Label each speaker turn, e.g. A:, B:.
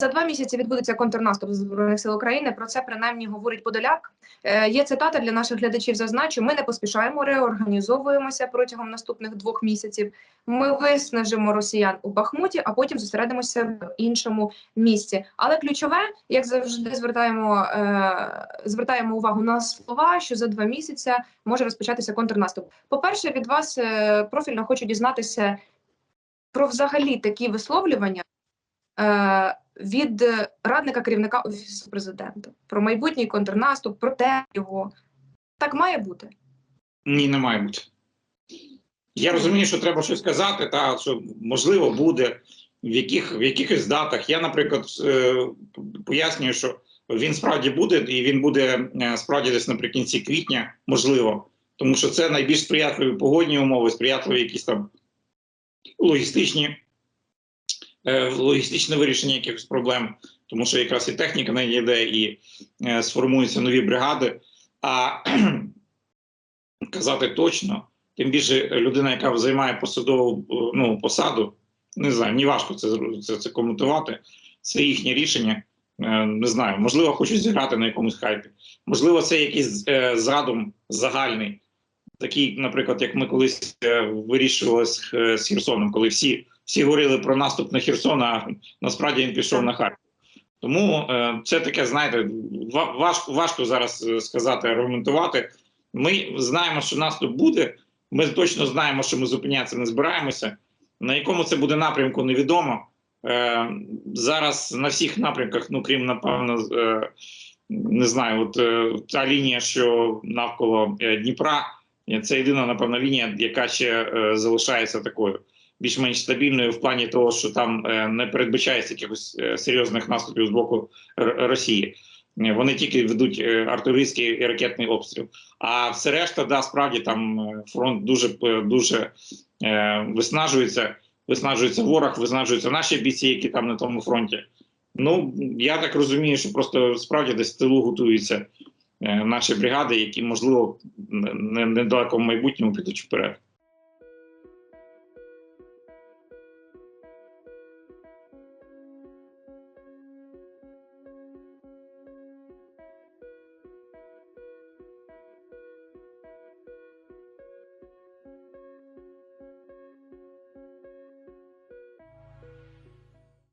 A: За два місяці відбудеться контрнаступ збройних сил України. Про це принаймні говорить Подоляк. Е, є цитата для наших глядачів. Зазначу, ми не поспішаємо, реорганізовуємося протягом наступних двох місяців. Ми виснажимо росіян у Бахмуті, а потім зосередимося в іншому місці. Але ключове, як завжди, звертаємо е, звертаємо увагу на слова, що за два місяці може розпочатися контрнаступ. По перше, від вас е, профільно хочу дізнатися про взагалі такі висловлювання. Е, від радника керівника офісу президента про майбутній контрнаступ, про те його так має бути.
B: Ні, не має бути. Я розумію, що треба щось казати, та що можливо буде в яких в якихось датах. Я, наприклад, е, пояснюю, що він справді буде, і він буде е, справді десь наприкінці квітня, можливо, тому що це найбільш сприятливі погодні умови, сприятливі якісь там логістичні, логістичне вирішення якихось проблем, тому що якраз і техніка не йде, і е, сформуються нові бригади. А казати точно, тим більше людина, яка займає посадову е, ну, посаду, не знаю, мені важко це, це, це коментувати. Це їхнє рішення. Е, Не знаю, можливо, хочуть зіграти на якомусь хайпі. Можливо, це якийсь е, задум загальний, такий, наприклад, як ми колись е, вирішували е, з Херсоном, коли всі, всі говорили про наступ на Херсон, а насправді він пішов на Харків. Тому е, це таке, знаєте, ва- важко, важко зараз е, сказати, аргументувати. Ми знаємо, що наступ буде. Ми точно знаємо, що ми зупинятися не збираємося. На якому це буде напрямку, невідомо. Е, зараз на всіх напрямках, ну крім напевно, не знаю, от та лінія, що навколо Дніпра, це єдина, напевно, лінія, яка ще залишається такою більш-менш стабільною в плані того, що там е, не передбачається якихось е, серйозних наступів з боку Росії. Е, Вони тільки ведуть артилерійський і ракетний обстріл. А все решта, да, справді там фронт дуже дуже виснажується. Виснажується ворог, виснажуються наші бійці, які там на тому фронті. Ну я так розумію, що просто справді десь в тилу готуються наші бригади, які можливо не- не- недалеко в майбутньому підуть вперед.